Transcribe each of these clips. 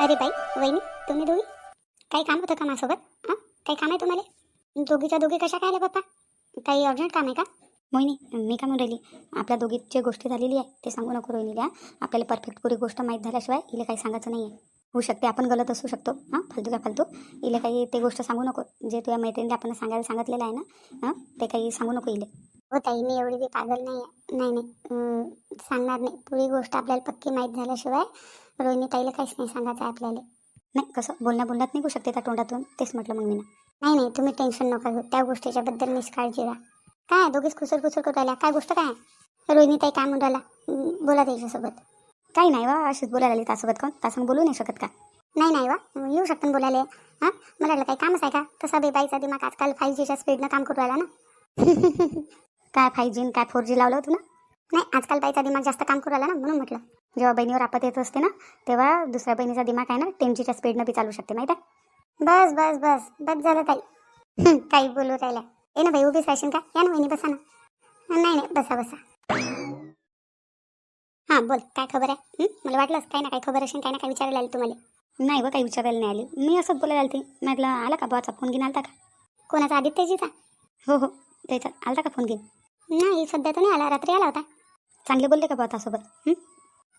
अरे बाई वहिनी तुम्ही दोघी? काही काम होतं का माझ्यासोबत? हां? काही काम आहे तुम्हाला? दोघीच्या दोघी कशा काय आल्या पप्पा? काही अर्जंट काम आहे का? मोहिनी मी का म्हणून राहिली? आपल्या दोघीत जे गोष्टी झालेली आहे ते सांगू नको रोहिणीला. आपल्याला परफेक्ट पुरी गोष्ट माहीत झाल्याशिवाय हिला काही सांगायचं नाही आहे होऊ शकते आपण गलत असू शकतो. हां? फालतू का फालतू? हिला काही ते गोष्ट सांगू नको. जे तुझ्या मैत्रिणीला आपण सांगायला सांगितलेलं आहे ना हां? ते काही सांगू नको इले. हो ताई मी एवढी बी पागल नाही आहे नाही. नाही सांगणार नाही. पुरी गोष्ट आपल्याला पक्की माहीत झाल्याशिवाय रोहिणी ताईला काहीच नाही सांगायचं आहे आपल्याला. नाही कसं? बोलण्या बोलण्यात निघू शकते त्या तोंडातून? तेच म्हटलं मग मी ना नाही नाही तुम्ही टेन्शन नका घेऊ. त्या गोष्टीच्या बद्दल निष्काळजी राहा. काय दोघीच खुसर खुसर करू राहिल्या? काय गोष्ट काय? रोहिणी ताई काय राहिला बोला त्याच्यासोबत. काही नाही वा अशीच बोलायला आली त्यासोबत कोण? त्यासंग बोलू नाही शकत का? नाही नाही वा येऊ शकतं बोलायला. हां? मला वाटलं काही कामच आहे का? तसा बे बाईचा दिमाग आजकाल फाईव्ह जीच्या स्पीडनं काम करू राहिला ना. काय फाईव्ह जी काय फोर जी लावलं होतं ना? नाही आजकाल बाईचा दिमाग जास्त काम करू राहिला ना म्हणून म्हटलं. जेव्हा बहिणीवर आपत येत असते ना तेव्हा दुसऱ्या बहिणीचा दिमाग आहे ना टेन जीच्या स्पीडनं बी चालू शकते माहिती आहे? बस बस बस बस झालं ताई. काही बोलू राहिल्या. ये ना बाई उभीच राहशील का? या ना वहिनी बसा ना. नाही नाही बसा बसा. हां बोल काय खबर आहे? मला वाटलंच काय ना काय खबर असेल काय ना काय विचारायला आली तुम्हाला. नाही व काही विचारायला नाही आली. मी असंच बोलायला आली म्हटलं आला का बाचा फोन घेऊन आलता का? कोणाचा? आदित्यजीचा? हो हो त्याचा. आलता का फोन घेऊन? नाही सध्या तर नाही आला रात्री आला होता. चांगले बोलले का बातासोबत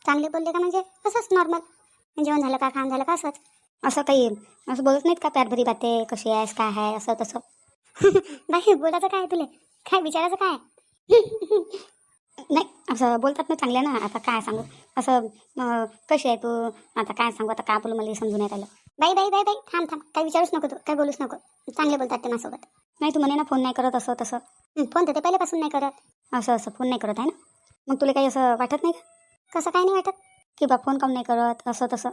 चांगले बोलले का म्हणजे? असंच नॉर्मल जेवण झालं का काम झालं का असंच. असं काही असं बोलत नाहीत का प्यार भरी बाते कशी आहेस काय आहे असं तसं? बाई बोलायचं काय तुले? काय विचारायचं काय नाही असं बोलतात ना चांगले ना आता काय सांगू? असं कशी आहे तू? आता काय सांगू? आता काय बोलू मला समजून नाही राहिलं बाई बाई बाई बाई थांब थांब. काही विचारूच नको तू काय बोलूच नको. चांगले बोलतात ते माझ्यासोबत. नाही तू म्हणे ना फोन नाही करत असं तसं. फोन तर ते पहिल्यापासून नाही करत. असं असं फोन नाही करत आहे ना? मग तुला काही असं वाटत नाही का? कसं काय नाही वाटत. की बा फोन काम नाही करत? असं तसं.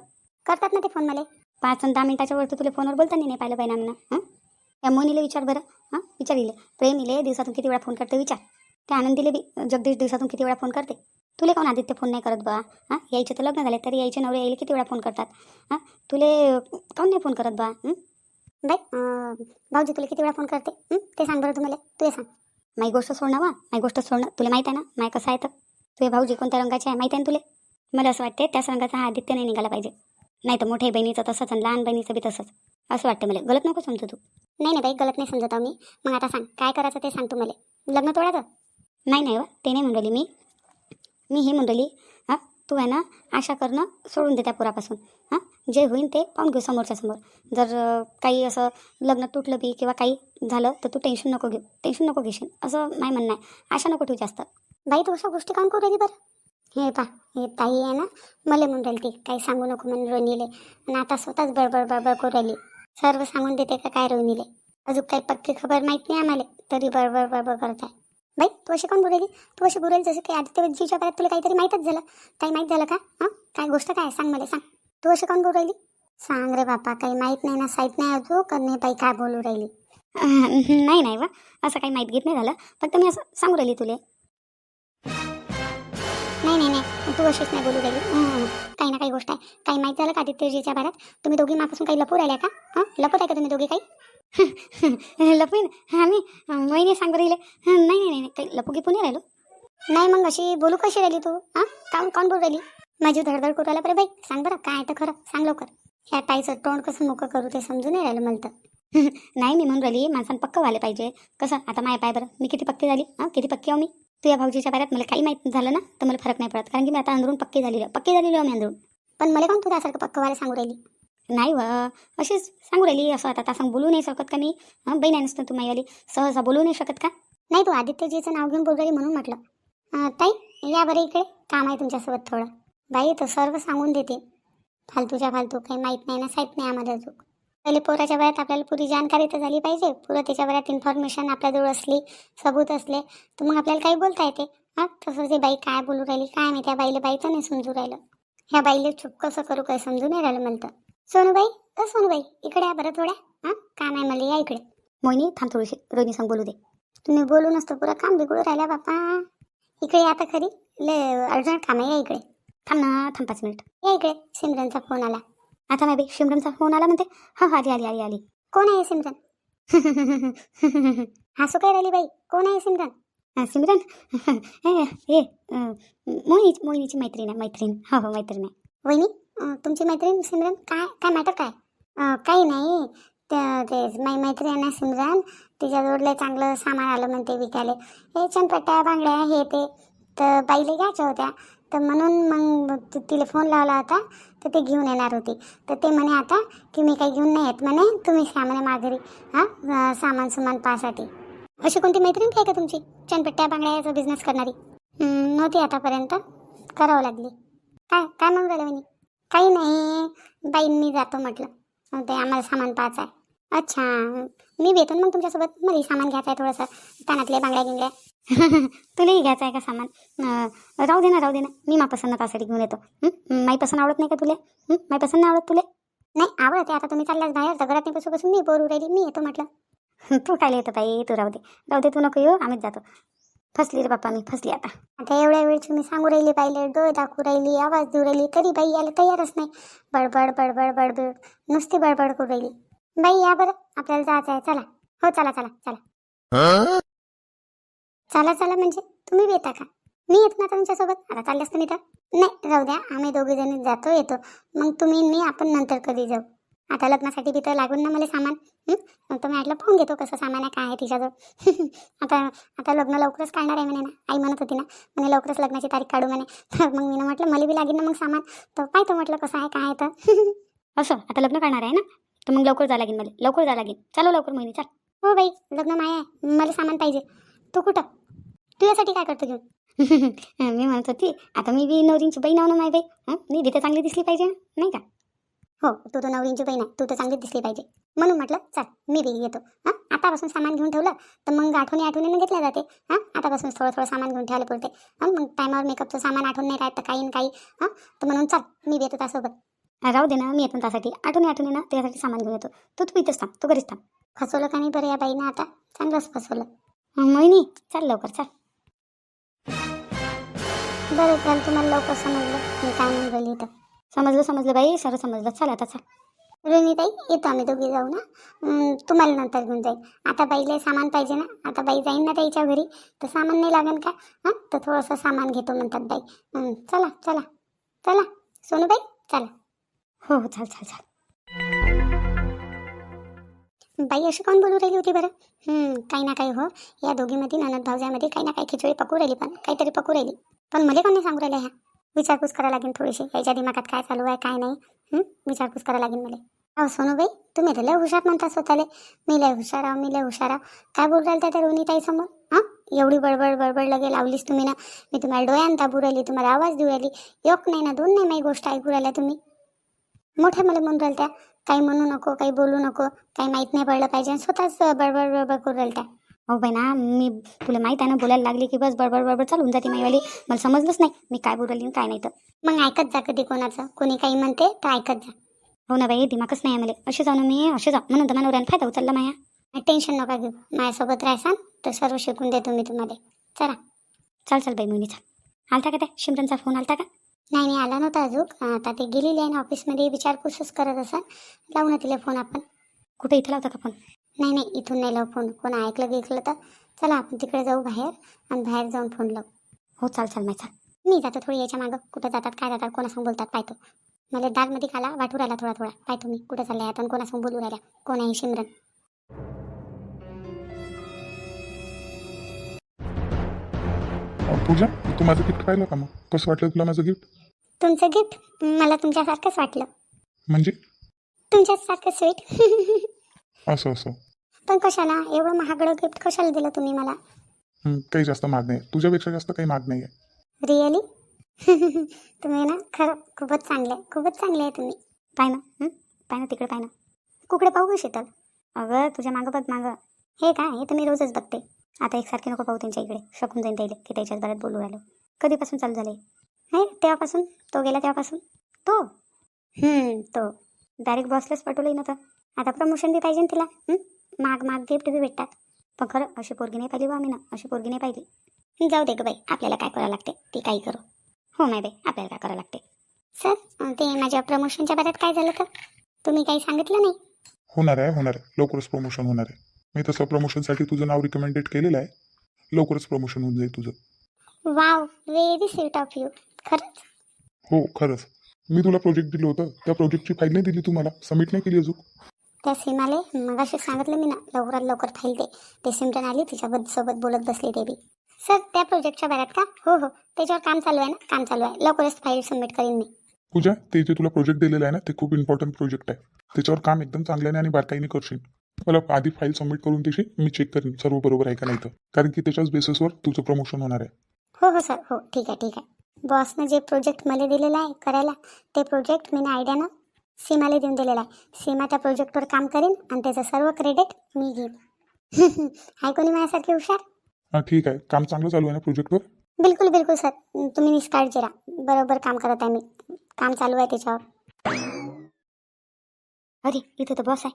करतात ना ते फोन मला. पाच आणि दहा मिनिटाच्या वरती तुला फोनवर बोलताना नाही पाहिलं पाहिजे ना या मोनीले विचार बरं. हां? विचार इले. प्रेम इले दिवसातून किती वेळा फोन करते विचार. त्या आनंदीले बी जगदीश दिवसातून किती वेळा फोन करते. तुले कोण आदित्य फोन नाही करत बा? हां? यायचे तर लग्न झाले तरी यायचे नवरे यायला किती वेळा फोन करतात? हां? तुले काऊन नाही फोन करत बा? बाय बाई भाऊजी तुला किती वेळा फोन करते? ते सांग बरं तुम्हाला. तुला सांग. माई गोष्ट सोडणं वा माई गोष्ट सोडणं तुला माहीत आहे ना माय कसं आहे तर? तुझे भाऊजी कोणत्या रंगाचे आहे माहीत आहे ना तुले? मला असं वाटते त्याच रंगाचा हा आदित्य नाही निघाला पाहिजे. नाही तर मोठ्या बहिणीचं तसंच आणि लहान बहिणीचं बी तसंच. असं वाटतं मला. गलत नको समजू तू. नाही नाही बाई गलत नाही समजत मी. मग आता सांग काय करायचं ते सांग तू मला. लग्न तोडायचं? नाही नाही वा ते नाही म्हणली मी. मी हे म्हणली हां तू आहे ना आशा करणं सोडून दे त्या पुरापासून. हां जे होईन ते पाहून घेऊ समोरच्या समोर. जर काही असं लग्न तुटलं बी किंवा काही झालं तर तू टेन्शन नको घेऊ. टेन्शन नको घेशील. असं नाही म्हणणं आहे. आशा नको ठेवू जास्त. बाई तू अशा गोष्टी काम करू राहिली बरं? हे पा हे ताई आहे ना मला म्हणून राहिली ती. काही सांगू नको म्हणून रोहिणीले आणि आता स्वतःच बडबड बडबड करू राहिली. सर्व सांगून देते का काय रोहिणीले अजून काही पक्की खबर माहीत नाही आम्हाला तरी बडबड बडबड करत आहे बाई तू अशी कोण बोलायली तू अशी बोलायली जसं काही आदित्यजीच्या बाहेर तुला काहीतरी माहीतच झालं. काही माहीत झालं का? हां? काय गोष्ट काय? सांग मला सांग. तू अशी कोण बोलू राहिली? सांग रे बापा काही माहीत नाही ना साईत नाही अजून. का नाही बाई काय बोलू राहिली? नाही नाही वा असं काही माहीत घेत नाही झालं. फक्त मी असं सांगू राहिली तुले. नाही नाही नाही. तू अशीच नाही बोलू राहिली. हं, काही ना काही गोष्ट आहे. काही माहीत झालं का आदित्यजीच्या बारात? तुम्ही दोघी मापासून काही लपू राहिल्या का? हां? लपत आहे का तुम्ही दोघी काही? लपून आम्ही महिने सांगू राहिले नाही नाही नाही काही लपू गिपू नाही राहिलो. नाही मग अशी बोलू कशी राहिली तू? हां? काऊन कोण बोलू राहिली? माझी धडधड करू राहिला बरं बाई. सांग बरं काय तर खरं. सांग लवकर. ह्या ताईचं तोंड कसं मोकं करू ते समजून नाही राहिलं मला तर. नाही मी म्हणून राहिली माणसानं पक्क व्हायला पाहिजे. कसं? आता माय पाय बरं मी किती पक्की झाली? हां किती पक्की आहो मी? तुझ्या भाऊजीच्या पायात मला काही माहीत झालं ना तर मला फरक नाही पडत. कारण की मी आता अंदरून पक्की झालेली पक्की झालेलो मी अंदरून पण मला कोण तुझ्यासारखं पक्क व्हायला सांगू राहिली? नाही व अशीच सांगू राहिली असं आता. तासांग बोलू नाही शकत का मी? हां बहीण आहे नसतं तू माईवाली. सहसा बोलू नाही शकत का? नाही तू आदित्यजीचं नाव घेऊन बोलू म्हणून म्हटलं. ताई या बरं इकडे. काम आहे तुमच्यासोबत थोडं. बाई तर सर्व सांगून देते. फालतूच्या फालतू. काही माहीत नाही ना साहित नाही आम्हाला अजून. पहिले पोराच्या वयात आपल्याला पुरी जानकारी तर झाली पाहिजे. पुरं त्याच्या वयात इन्फॉर्मेशन आपल्याजवळ असली सबूत असले तर मग आपल्याला काही बोलता येते. हां तसं ते बाई काय बोलू राहिली काय नाही त्या बाईला बाईचं नाही समजू राहिलं. ह्या बाईला चुप कसं करू काय समजू नाही राहिलं म्हणतं. सोनूबाई अ सोनूबाई इकडे या बरं थोड्या. हां का नाही मला या इकडे. मोहिनी थांब थोडीशी रोहिणी सांग बोलू दे. तुम्ही बोलू नसतं पुरं काम बिघडू राहिल्या बापा इकडे आता खरी. ले अर्जंट काम आहे या इकडे. थांब ना थांब पाच मिनिट. या इकडे सिमरनचा फोन आला. आता नाही बाई सिमरनचा फोन आला म्हणते. हा आली आली आली आली. कोण आहे सिमरन हसू काय राहिली बाई. कोण आहे सिमरन हा, सिमरन हे मोहिनी मोहिनीची मैत्रीण आहे मैत्रीण. हो हो मैत्रीण आहे. वहिनी तुमची मैत्रीण सिमरन काय काय मॅटर काय? काही नाही. ते- ते माझी मैत्रीण आहे सिमरन तिच्याजवळ लय चांगलं सामान आलं म्हणते विकायला. हे चनपट्ट्या बांगड्या हे ते. तर बाईला घ्यायच्या होत्या. तर म्हणून मग तिला फोन लावला होता तर ते घेऊन येणार होती. तर ते म्हणे आता की मी काही घेऊन नाही येत म्हणे तुम्ही या म्हणे माघारी हां? सामान सुमान पाहासाठी. अशी कोणती मैत्रीण काय का तुमची? चनपट्ट्या बांगड्याचा बिझनेस करणारी? नव्हती आतापर्यंत. करावं लागली. काय काय म्हणून झालं म्हणे काही नाही. बाई मी जातो म्हटलं. ते आम्हाला सामान पाहायचं आहे. अच्छा. मी येतो ना मग तुमच्यासोबत मलाही सामान घ्यायचं आहे थोडंसं. कानातले बांगड्या गिंगड्या. तुलाही घ्यायचं आहे का सामान? राहू दे ना राहू दे ना. मी मा पसंत त्यासाठी घेऊन येतो? माई पसंत आवडत नाही का तुले? माई पसंत नाही आवडत तुले? नाही आवडते आता तुम्ही चाललाच बाहेर तर घरात नाही बसू बसून मी बोरू राहिली मी येतो म्हटलं. तू काय येतो बाई? तू राहू दे. राहू दे तू नको येऊ. आम्हीच जातो. फसली रे बाप्पा मी फसली आता. आता एवढ्या वेळची मी सांगू राहिली पाहिले डोळे दाखवू राहिली आवाज देऊ राहिली तरी बाई यायला तयारच नाही. बडबड बडबड बडबड. नुसती बडबड करू राहिली. बाई या बरं. आपल्याला जायचं आहे. चला. हो चला चला चला. चला चला म्हणजे तुम्ही बी येता का? मी येत ना तुमच्यासोबत. आता चालले असते मी तर. नाही राहू द्या. आम्ही दोघे जणी जातो येतो. मग तुम्ही मी आपण नंतर कधी जाऊ? आता लग्नासाठी तर लागून ना मला सामान. हं? मग तुम्ही म्हटलं पाहून घेतो कसं सामान आहे काय आहे तिच्याजवळ. आता आता लग्न लवकरच काढणार आहे म्हणे ना. आई म्हणत होती ना म्हणे लवकरच लग्नाची तारीख काढू म्हणे. तर मग मी म्हटलं मला बी लागेल ना मग सामान. तर पाहतो म्हटलं कसं आहे काय आहे तर. असं? आता लग्न करणार आहे ना? तर मग लवकर जा लागेल मला. लवकर जा लागेल. चालो लवकर महिने चाल. हो बाई लग्न माय आहे. मला सामान पाहिजे. तू कुठं? तू यासाठी काय करतो घेऊन? मी म्हणत होती आता मी बी नवरींची बहीण आहो ना माय बाई. हं? मी तर चांगली दिसली पाहिजे नाही का? हो तू तर नवरींची बहीण आहे. तू तर चांगली दिसली पाहिजे. म्हणून म्हटलं चल मी बी येतो. हां? आतापासून सामान घेऊन ठेवलं तर मग आठवणी आठवणीनं घेतल्या जाते. हां? आतापासून थोडं थोडं सामान घेऊन ठेवायला पुरते. हां? मग टायमावर मेकअपचं सामान आठवण नाही राहत तर काही न काही. हां? तर म्हणून चल मी बी येतो त्यासोबत. राहू दे ना मी येतो त्यासाठी. आठवणी आठवणी ना त्यासाठी सामान घेऊन येतो. तू तू इथंच थांब तू घरीच थांब. फसवलं का नाही बरं या बाईनं आता? चांगलंच फसवलं. मोहिनी चल लवकर चल. बरं चल तुम्हाला लवकर समजलं. मी काय म्हणून तर समजलं समजलं बाई सर समजलं. चल आता चल. रोहिणीताई येतो आम्ही दोघी जाऊ ना? अं, तुम्हाला नंतर घेऊन जाईल. आता बाईला सामान पाहिजे ना? आता बाई जाईन ना त्याच्या घरी. तर सामान नाही लागेल का? हां? तर थोडंसं सामान घेतो म्हणतात बाई. चला चला. चला. सोनूबाई चला. हो हो चाल चाल चाल. बाई अशी कोण बोलू राहिली होती बरं? काही ना काही हो. या दोघीमध्ये ननद भावजामध्ये काही ना काही खिचडी पकू राहिली पण काहीतरी पकू राहिली. पण मला कोण नाही सांगू राहिल्या ह्या? विचारपूस करावं लागेल थोडीशी. याच्या दिमागात काय चालू आहे काय नाही? विचारपूस करावं लागेल मला. अहो सोनूबाई तुम्ही तर लय हुशार म्हणता स्वतःले. मी लय हुशार आहो मी लय हुशार आहो. काय बोलू राहिल त्या रोहिणीताई समोर? हां? एवढी बडबड बडबड लगे लावलीस तुम्ही ना. मी तुम्हाला डोळ्यान दाबू राहिली तुम्हाला आवाज देऊ राहिली. एक नाही ना दोन नाही माही गोष्ट ऐकू राहिल्या तुम्ही. मोठ्या मला म्हणून राहिल्या त्या काही म्हणू नको काही बोलू नको काही माहीत नाही पडलं पाहिजे. स्वतःच बडबड बडबड करू राहिल्या त्या हो बाई ना मी तुला माहीत आहे ना बोलायला लागली की बस बडबड बडबड चालून जाते माईवाली. मला समजलंच नाही मी काय बोलू राहिली आणि काय नाही तर. मग ऐकत जा कधी कोणाचं. कोणी काही म्हणते तर ऐकत जा. हो ना बाई दिमागच नाही आहे मला. असे जाऊ ना मी असे जाऊ. म्हणून तर मनोऱ्यानं फायदा उचलला माया. टेन्शन नका घेऊ. माझ्यासोबत राहसान तर सर्व शिकून देतो मी तुम्हाला. चला. चल चल बाई मुनी चल. आलता का त्या? शिमरनचा फोन आलता का? नाही नाही आला नव्हता अजून. आता ते गेलेली आहे ना ऑफिसमध्ये विचारपूसच करत असा लावू ना तिला फोन आपण. कुठे इथं लावता का फोन? नाही नाही इथून नाही लावू फोन. कोण ऐकलं गिकलं तर चला आपण तिकडे जाऊ बाहेर आणि बाहेर जाऊन फोन लावू. हो चाल चाल चाल. मी जातो थोडी याच्या मागं. कुठं जातात काय जातात कोणासंग बोलतात पाहतो. मला दागमध्ये खाला वाटू राहिला थोडा थोडा. पाहतो मी कुठं चालल्या आता कोणासंग बोलू राहिल्या. कोण आहे शिमरन? पूजा तू माझं गिफ्ट पाहिलं का मग? कसं वाटलं तुला माझं गिफ्ट तुमचं गिफ्ट मला तुमच्यासारखंच वाटलं. म्हणजे? तुमच्यासारखं स्वीट असं असं. पण कशाला? एवढं महागडं गिफ्ट कशाला दिलं तुम्ही मला? हं, काही जास्त माग नाही. तुझ्यापेक्षा जास्त काही माग नाही आहे रिअली तुम्ही ना खरं खूपच चांगले आहे. खूपच चांगले आहे तुम्ही. पाय ना हं? पाय ना तिकडे पाय ना. कुकडे पाहू का शीतल अगं तुझ्या मागं बघ मागं. हे का हे तर मी रोजच बघते. आता एकसारखे नको पाहू त्यांच्या इकडे. शकून जाईन त्याला की त्याच्याच बऱ्यात बोलू राहिलो. कधीपासून चालू झाले? नाही तेव्हापासून? तो गेला तेव्हापासून? तो? हम्म, तो. डायरेक्ट बॉसलाच पटवलं ना तर आता प्रमोशन बी पाहिजे ना तिला. माग माग गिफ्ट बी भेटतात. पण खरं अशी पोरगी नाही पाहिली बा आम्ही ना. अशी पोरगी नाही पाहिली. जाऊ दे ग बाई. आपल्याला काय करावं लागते? ती काही करू. हो नाही बाई. आपल्याला काय करावं लागते? सर ते माझ्या प्रमोशनच्या बऱ्यात काय झालं तर तुम्ही काही सांगितलं नाही? होणार आहे होणार आहे. लवकरच प्रमोशन होणार आहे. मी तसं प्रमोशनसाठी तुझं नाव रिकमेंडेड केलेलं आहे. लवकरच प्रमोशन होऊन जाईल तुझं. Wow very sweet of you खरंच? हो खरंच. मी तुला प्रोजेक्ट दिलं होतं. त्या प्रोजेक्टची फाईल नाही दिली तुम्हाला. सबमिट नाही केली अजून. त्या सीमाले मगाशी सांगितलं मी ना लवकरात लवकर फाईल दे. ते सिमटन आली तिच्याबद्दल सोबत बोलत बसली ते बी. सर त्या प्रोजेक्टच्या बॅगात का? हो हो. त्याच्यावर काम चालू आहे ना? काम चालू आहे. लवकरच फाईल सबमिट करीन मी. पूजा ते जे तुला प्रोजेक्ट दिलेलं आहे ना ते खूप इम्पॉर्टंट प्रोजेक्ट आहे. त्याच्यावर काम एकदम चांगल्याने आणि बारकाईने करशील. मला आधी फाईल सबमिट करून देशी मी चेक करीन. सर्व बरोबर आहे का नाही तर. कारण की त्याच्याच बेसिसवर तुझं प्रमोशन होणार आहे. हो हो सर हो ठीक आहे ठीक आहे. बॉसनं जे प्रोजेक्ट मला दिलेलं आहे करायला ते प्रोजेक्ट मी आयडियानं सीमाला देऊन दिलेलं आहे. सीमा त्या प्रोजेक्टवर काम करेन आणि त्याचं सर्व क्रेडिट मी घेईन. आहे कोणी माझ्यासारखी हुशार? हां ठीक आहे. काम चांगलं चालू आहे ना प्रोजेक्टवर बिलकुल बिलकुल सर तुम्ही निष्काळजी राहा बरोबर काम करत आहे मी. काम चालू आहे त्याच्यावर. अरे इथे तर बॉस आहे.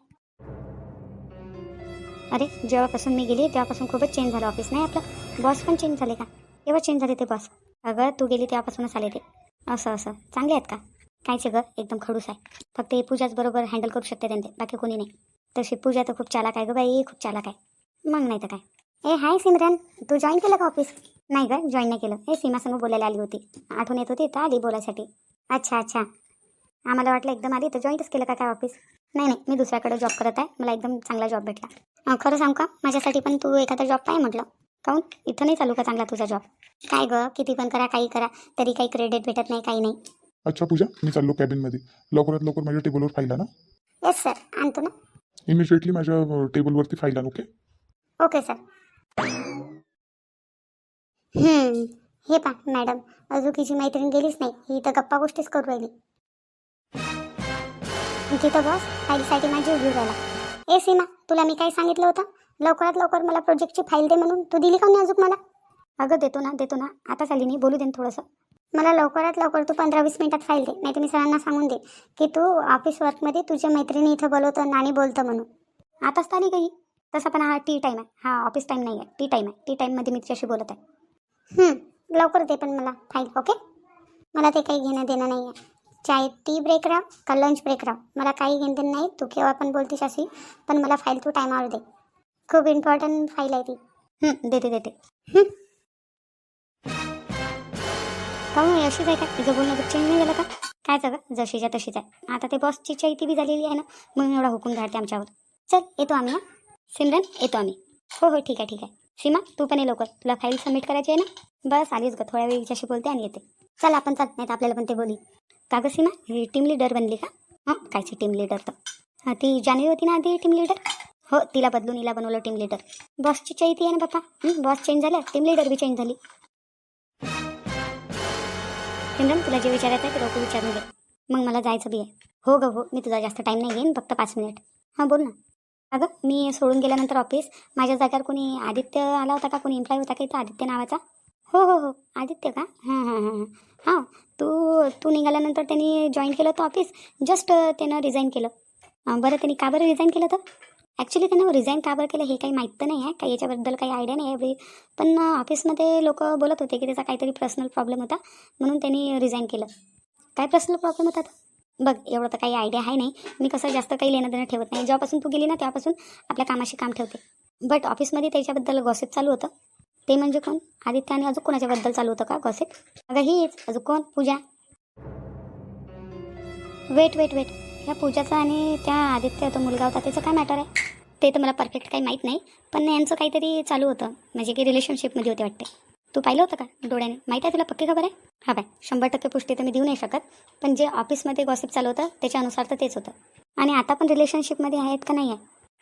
अरे जेव्हापासून मी गेली तेव्हापासून खूपच चेंज झालं ऑफिस नाही आपलं बॉस पण चेंज झाले का? केव्हा चेंज झाले ते बॉस अगं तू गेली तेव्हापासूनच आले ते. असं असं. चांगले आहेत का? कायच ग एकदम खडूस आहे. फक्त हे पूजाच बरोबर हँडल करू शकते त्यांचे बाकी कोणी नाही. तशी पूजा तर खूप चालाक आहे ग बाई खूप चालाक आहे. मग नाही तर काय. ए हाय सिमरन तू जॉईन केलं का ऑफिस नाही ग जॉईन नाही केलं. हे सीमासंग बोलायला आली होती. आठवण येत होती तर आली बोलायसाठी. अच्छा अच्छा. आम्हाला वाटलं एकदम आली तर जॉईनच केलं का काय ऑफिस नाही नाही मी दुसऱ्याकडे जॉब करत आहे. मला एकदम चांगला जॉब भेटला. खरं सांग का? माझ्यासाठी पण तू एखादा जॉब पाय म्हटलं. काऊन? इथं नाही चालू का चांगला तुझा जॉब काय ग? किती पण करा काही करा. तरी काही क्रेडिट भेटत नाही काही नाही. अच्छा पूजा मी चाललो कॅबिनमध्ये लवकरात लवकर माझ्या टेबलवर फाईल आण. ना येस सर आणतो ना. इमिजिएटली माझ्या टेबलवरती फाईल आण ओके ओके सर हे पा मॅडम अजून तिची मैत्रीण गेलीच नाही. ही तर गप्पा गोष्टीच करू राहिली. जिथं बॉस फाईलसाठी माझी उभी राहिला. ए सीमा तुला मी काय सांगितलं होतं? लवकरात लवकर मला प्रोजेक्टची फाईल दे म्हणून. तू दिली का नाही अजून मला? अगं देतो ना देतो ना. आता चाली नाही बोलू दे थोडंसं. मला लवकरात लवकर तू पंधरा वीस मिनिटात फाईल दे नाही तर मी सरांना सांगून दे की तू ऑफिस वर्कमध्ये तुझ्या मैत्रिणी इथं बोलवतं नाणी बोलतं म्हणून. आताच आली काही तसा पण हा टी टाईम आहे. हा ऑफिस टाईम नाही आहे टी टाईम आहे टी टाईममध्ये मी तुझ्याशी बोलत आहे. लवकर दे पण मला फाईल ओके मला ते काही घेणं देणं नाही आहे चाय टी ब्रेक राह का लंच ब्रेक राह? मला काही घेणं नाही. तू केव्हा पण बोलतीस अशी पण मला फाईल तू टायमावर दे. खूप इम्पॉर्टंट फाईल आहे ती. देते देते. काहून अशीच आहे का? तिचं बोलणं चेंज नाही झालं का? काय सगळं जशीच्या तशीच आहे. आता ते बॉसची चैती बी झालेली आहे ना म्हणून एवढा हुकूम घालते आमच्यावर. चल येतो आम्ही हा. सिमरन येतो आम्ही. हो हो ठीक आहे ठीक आहे. सीमा तू पण ये लवकर. तुला फाईल सबमिट करायची आहे ना? बस आलीच ग. थोड्या वेळ हिच्याशी बोलते आणि येते. चल आपण चालत नाही तर आपल्याला पण ते बोली. का गं सीमा ही टीम लीडर बनली का? हां कायची टीम लीडर तर. हां ती जाणवी होती ना आधी टीम लीडर हो तिला बदलून हिला बनवलं टीम लीडर बॉसची चैती आहे ना बाप्पा? बॉस चेंज झाला टीम लीडर बी चेंज झाली. सिमरन तुला जे विचारायचं आहे ते लोक विचारून घे. मग मला जायचं बी आहे. हो ग हो मी तुझा जास्त टाईम नाही घेईन फक्त पाच मिनिट हां बोल ना. अगं मी सोडून गेल्यानंतर ऑफिस माझ्या जागेवर कोणी आदित्य आला होता का? कोणी एम्प्लॉय होता का इथं? आदित्य नावाचा? हो हो हो. आदित्य का? हां हां हां हां. हां तू तू निघाल्यानंतर त्यांनी जॉईन केलं होतं ऑफिस जस्ट त्यानं रिझाईन केलं. बरं त्यांनी का बरं रिझाईन केलं तर ॲक्च्युली त्यांना रिझाईन का बरं केलं हे काही माहीत तर नाही आहे. काही याच्याबद्दल काही आयडिया नाही आहे पण ऑफिसमध्ये लोक बोलत होते की त्याचा काहीतरी पर्सनल प्रॉब्लेम होता. म्हणून त्यांनी रिझाईन केलं. काय पर्सनल प्रॉब्लेम होता तर बघ एवढं तर काही आयडिया आहे नाही. मी कसं जास्त काही लेणं देणं ठेवत नाही. जेव्हापासून तू गेली ना तेव्हापासून आपल्या कामाशी काम ठेवते. बट ऑफिसमध्ये त्याच्याबद्दल गॉसिप चालू होतं. ते म्हणजे कोण? आदित्य आणि अजून कोणाच्याबद्दल चालू होतं का गॉसिप अगं हीच. अजून कोण? पूजा. वेट वेट वेट ह्या पूजाचा आणि त्या आदित्य तो मुलगा होता त्याचं काय मॅटर आहे? ते तर मला परफेक्ट काही माहीत नाही पण यांचं काहीतरी चालू होतं. म्हणजे की रिलेशनशिपमध्ये होते वाटते. तू पाहिलं होतं का डोळ्याने? माहीत आहे तुला पक्की खबर आहे? हा बाय. शंभर टक्के पुष्टी तर मी देऊ नाही शकत पण जे ऑफिसमध्ये गॉसिप चालू होतं त्याच्यानुसार तर तेच होतं. आणि आता पण रिलेशनशिपमध्ये आहेत का नाही आहे?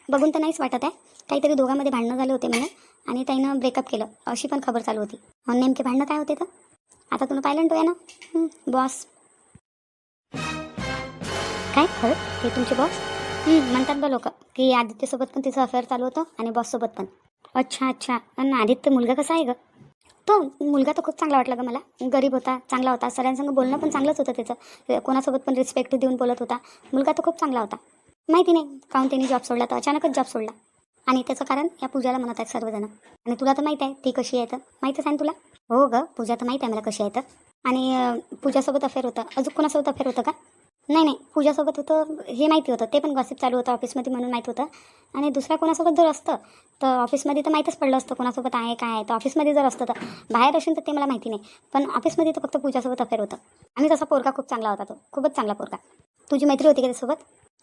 बघून तर नाहीच वाटत आहे. काहीतरी दोघांमध्ये भांडणं झाले होते म्हणे आणि त्यानं ब्रेकअप केलं. अशी पण खबर चालू होती. नेमके भांडणं काय होते तर? आता तुम्ही पाहिलं ना बॉस काय? खरं? हे तुमचे बॉस म्हणतात बा लोक की आदित्यसोबत पण तिचं अफेअर चालू होतं आणि बॉससोबत पण. अच्छा अच्छा. आणि आदित्य मुलगा कसा आहे ग? तो मुलगा तर खूप चांगला वाटला ग मला. गरीब होता चांगला होता. सगळ्यांसंग बोलणं पण चांगलंच होतं त्याचं. कोणासोबत पण रिस्पेक्ट देऊन बोलत होता. मुलगा तर खूप चांगला होता. माहिती नाही काहून त्यांनी जॉब सोडला तर अचानकच जॉब सोडला. आणि त्याचं कारण या पूजाला म्हणत आहेत सर्वजण. आणि तुला तर माहीत आहे ती कशी आहे तर. माहीतच आहे ना तुला? हो ग पूजा तर माहीत आहे मला कशी आहे तर. आणि पूजासोबत अफेअर होतं. अजून कोणासोबत अफेअर होतं का? नाही नाही. पूजासोबत होतं हे माहिती होतं. ते पण गॉसिप चालू होतं ऑफिसमध्ये म्हणून माहीत होतं. आणि दुसऱ्या कोणासोबत जर असतं तर ऑफिसमध्ये तर माहीतच पडलं असतं कोणासोबत आहे काय आहे. तर ऑफिसमध्ये जर असतं तर बाहेर असेल तर ते मला माहिती नाही. पण ऑफिसमध्ये तर फक्त पूजासोबत अफेअर होतं. आणि तसा पोरगा खूप चांगला होता तो. खूपच चांगला पोरगा. तुझी मैत्री होती का त्यासोबत?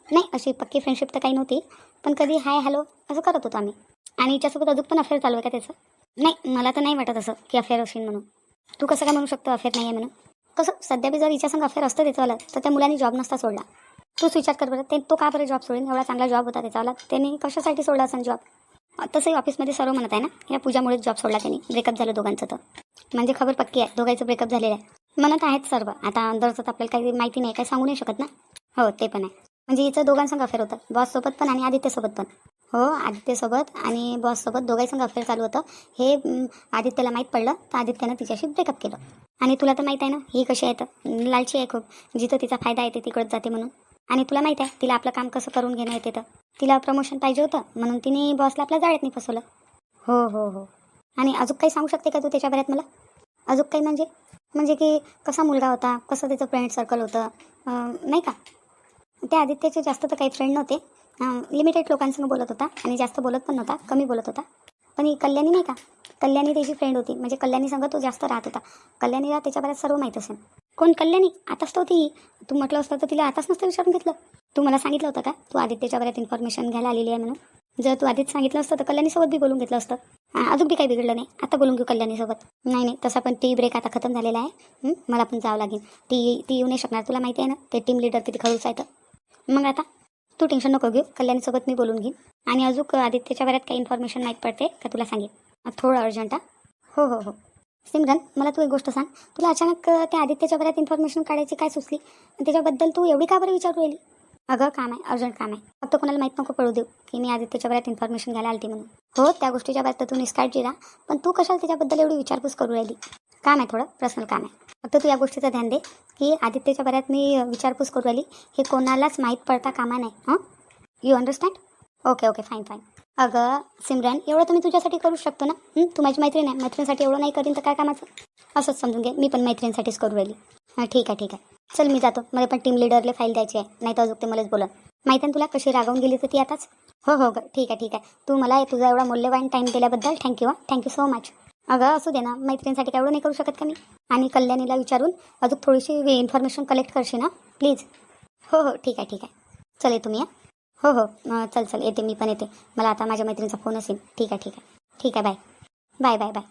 नाही अशी पक्की फ्रेंडशिप तर काही नव्हती पण कधी हाय हॅलो असं करत होतो आम्ही. आणि हिच्यासोबत अजून पण अफेअर चालू आहे का त्याचं? नाही मला तर नाही वाटत असं की अफेअर असेल म्हणून. तू कसं काय म्हणू शकतो अफेअर नाही आहे म्हणून? कसं सध्या बी जर हिच्यासंग अफेअर असतं त्याच्यावाला तर त्या मुलांनी जॉब नसता सोडला. तूच विचार कर बरं ते तो का बरं जॉब सोडेल एवढा चांगला जॉब होता त्याच्यावाला त्याने कशासाठी सोडला असेल जॉब तसंही ऑफिसमध्ये सर्व म्हणत आहे ना या पूजामुळेच जॉब सोडला त्यांनी ब्रेकअप झालं दोघांचं तर. म्हणजे खबर पक्की आहे दोघांचं ब्रेकअप झालेलं आहे. म्हणत आहेत सर्व आता अंदरचं तर आपल्याला काही माहिती नाही काही सांगू नाही शकत ना? हो ते पण आहे. म्हणजे हिचं दोघांसंग अफेअर होतं. बॉससोबत पण आणि आदित्यसोबत पण. हो आदित्यसोबत आणि बॉससोबत दोघांसंग अफेअर चालू होतं. हे आदित्यला माहीत पडलं. तर आदित्यनं तिच्याशी ब्रेकअप केलं. आणि तुला तर माहीत आहे ना ही कशी आहे तर. लालची आहे खूप. जिथं तिचा फायदा येते तिकडंच जाते म्हणून. आणि तुला माहीत आहे तिला आपलं काम कसं करून घेणं येते तर. तिला प्रमोशन पाहिजे होतं म्हणून तिने बॉसला आपल्या जाळ्यात नाही फसवलं हो हो हो. आणि अजून काही सांगू शकते का तू त्याच्या बऱ्यात मला? अजून काही म्हणजे? म्हणजे की कसा मुलगा होता कसं त्याचं फ्रेंड सर्कल होतं नाही का? त्या आदित्यचे जास्त तर काही फ्रेंड नव्हते. लिमिटेड लोकांसंग बोलत होता आणि जास्त बोलत पण नव्हता कमी बोलत होता. पण ही कल्याणी नाही का? कल्याणी त्याची फ्रेंड होती. म्हणजे कल्याणी संग तो जास्त राहत होता. कल्याणीला त्याच्या बऱ्याच सर्व माहीत असेल. कोण? कल्याणी. आताच तो ती तू म्हटलं असतं तर तिला आताच नसतं विचारून घेतलं. तू मला सांगितलं होतं का? तू आदित्यच्या बऱ्यात इन्फॉर्मेशन घ्यायला आलेली आहे म्हणून. जर तू आधीच सांगितलं असतं तर कल्याणीसोबत बी बोलून घेतलं असतं. अजून बी काही बिघडलं नाही. आता बोलून घेऊ कल्याणीसोबत. नाही नाही. तसा पण टी ब्रेक आता खतम झालेला आहे. मला पण जावं लागेल. ती ती येऊ नाही शकणार. तुला माहिती आहे ना? ते टीम लीडर किती खडूस आहे तर. मग आता तू टेन्शन नको घेऊ. कल्याणीसोबत मी बोलून घेईन. आणि अजून आदित्यच्या बऱ्यात काही इन्फॉर्मेशन माहीत पडते का तुला सांगेन. थोडं अर्जंट हो. हो हो सिमरन मला तू एक गोष्ट सांग. तुला अचानक त्या आदित्यच्या बऱ्यात इन्फॉर्मेशन काढायची काय सुचली? आणि त्याच्याबद्दल तू एवढी का बरं विचारू राहिली? अगं काम आहे अर्जंट काम आहे. फक्त कोणाला माहीत नको पडू देऊ की मी आदित्यच्या बऱ्यात इन्फॉर्मेशन घ्यायला आलती म्हणून. हो त्या गोष्टीच्या बाबत तर तू निष्काळजी राहा. पण तू कशाला त्याच्याबद्दल एवढी विचारपूस करू राहिली? काम आहे थोडं पर्सनल काम आहे. फक्त तू या गोष्टीचं ध्यान दे की आदित्यच्या बऱ्यात मी विचारपूस करू राहिली हे कोणालाच माहीत पडता कामा नाही हां? You understand okay okay fine fine अगं सिमरन एवढं तुम्ही तुझ्यासाठी करू शकतो ना? तू माझी मैत्रीण आहे मैत्रिणीसाठी एवढं नाही करीन तर काय कामाचं? असंच समजून घे मी पण मैत्रिणीसाठीच करू राहिली. हां ठीक आहे ठीक आहे. चल मी जातो. मला पण टीम लिडरला फाईल द्यायची आहे. नाही तर अजून ते मलाच बोला माहिती आहे ना तुला कशी रागावून गेली तर ती आताच? हो हो ग ठीक आहे ठीक आहे. तू मला तुझा एवढा मूल्यवान टाईम दिल्याबद्दल थँक्यू हां? थँक्यू सो मच अगं असू दे ना. मैत्रिणीसाठी काय एवढं नाही करू शकत का मी? आणि कल्याणीला विचारून अजून थोडीशी इन्फॉर्मेशन कलेक्ट करशील ना प्लीज हो हो. ठीक आहे ठीक आहे. चल तुम्ही या हो? हो अं, चल चल. येते मी पण येते. मला आता माझ्या मैत्रिणीचा फोन असेल. ठीक आहे ठीक आहे. ठीक आहे बाय बाय बाय बाय